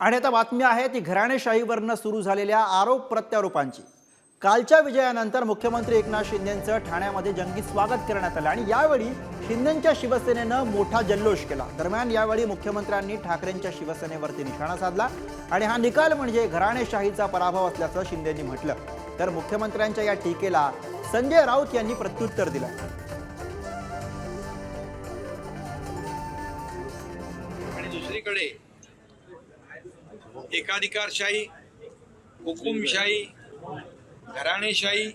आणि आता बातमी आहे ती घराणेशाहीवरनं सुरू झालेल्या आरोप प्रत्यारोपांची. कालच्या विजयानंतर मुख्यमंत्री एकनाथ शिंदेंचं ठाण्यामध्ये जंगी स्वागत करण्यात आलं आणि यावेळी शिंदेंच्या शिवसेनेनं मोठा जल्लोष केला. दरम्यान यावेळी मुख्यमंत्र्यांनी ठाकरेंच्या शिवसेनेवरती निशाणा साधला आणि हा निकाल म्हणजे घराणेशाहीचा पराभव असल्याचं शिंदेंनी म्हटलं. तर मुख्यमंत्र्यांच्या या टीकेला संजय राऊत यांनी प्रत्युत्तर दिलं. आणि दुसरीकडे एकाधिकारशाही हुकुमशाही घराणेशाही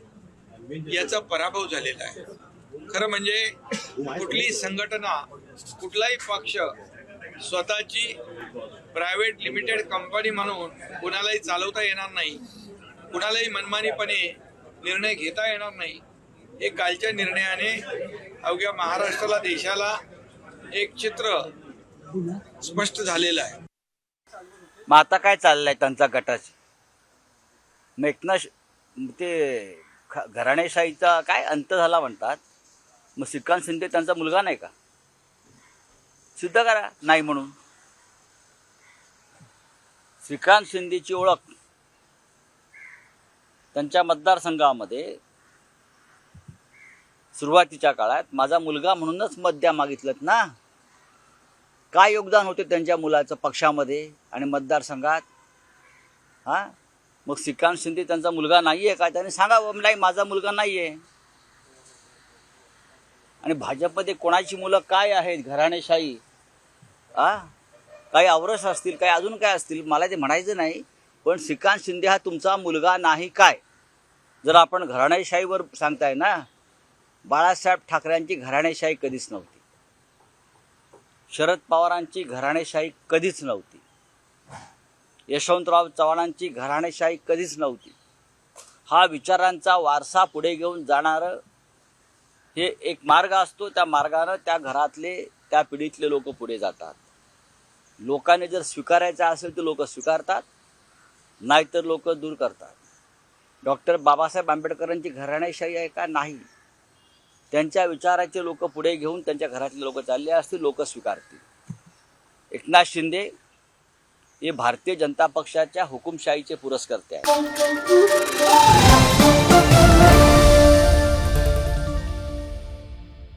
याचा पराभव झालेला आहे. खरं म्हणजे कुठलीही संघटना कुठलाही पक्ष स्वतःची प्रायव्हेट लिमिटेड कंपनी म्हणून कुणालाही चालवता येणार नाही कुणालाही मनमानीपणे निर्णय घेता येणार नाही हे कालच्या निर्णयाने अवघ्या महाराष्ट्राला देशाला एक चित्र स्पष्ट झालेलं आहे. मग आता काय चाललंय त्यांचा गटाच मग एकनाश ते ख- घराणेशाहीचा काय अंत झाला म्हणतात. मग श्रीकांत शिंदे त्यांचा मुलगा नाही का? सिद्ध करा नाही म्हणून. श्रीकांत शिंदेची ओळख त्यांच्या मतदारसंघामध्ये सुरुवातीच्या काळात माझा मुलगा म्हणूनच मत द्या मागितलं ना. काय योगदान होते त्यांच्या मुलाचं पक्षामध्ये आणि मतदारसंघात? हां? मग श्रीकांत शिंदे त्यांचा मुलगा नाही आहे काय त्याने सांगावं नाही माझा मुलगा नाही आहे आणि भाजपमध्ये कोणाची मुलं काय आहेत? घराणेशाही. आ? काही आवरस असतील काही अजून काय असतील? मला ते म्हणायचं नाही. पण श्रीकांत शिंदे हा तुमचा मुलगा नाही काय? जर आपण घराणेशाहीवर सांगताय ना बाळासाहेब ठाकरेंची घराणेशाही कधीच नव्हती. शरद पवारांची घराणेशाही कधीच नव्हती. यशवंतराव चव्हाणांची घराणेशाही कधीच नव्हती. हा विचारांचा वारसा पुढे घेऊन जाणारं हे एक मार्ग असतो. त्या मार्गानं त्या घरातले त्या पिढीतले लोक पुढे जातात. लोकांनी जर स्वीकारायचं असेल तर लोक स्वीकारतात नाहीतर लोक दूर करतात. डॉक्टर बाबासाहेब आंबेडकरांची घराणेशाही आहे का? नाही. त्यांच्या विचाराचे लोक पुढे घेऊन त्यांच्या घरातले लोक चालले असतील लोक स्वीकारतील. एकनाथ शिंदे हे भारतीय जनता पक्षाच्या हुकुमशाहीचे पुरस्कर्ते आहेत.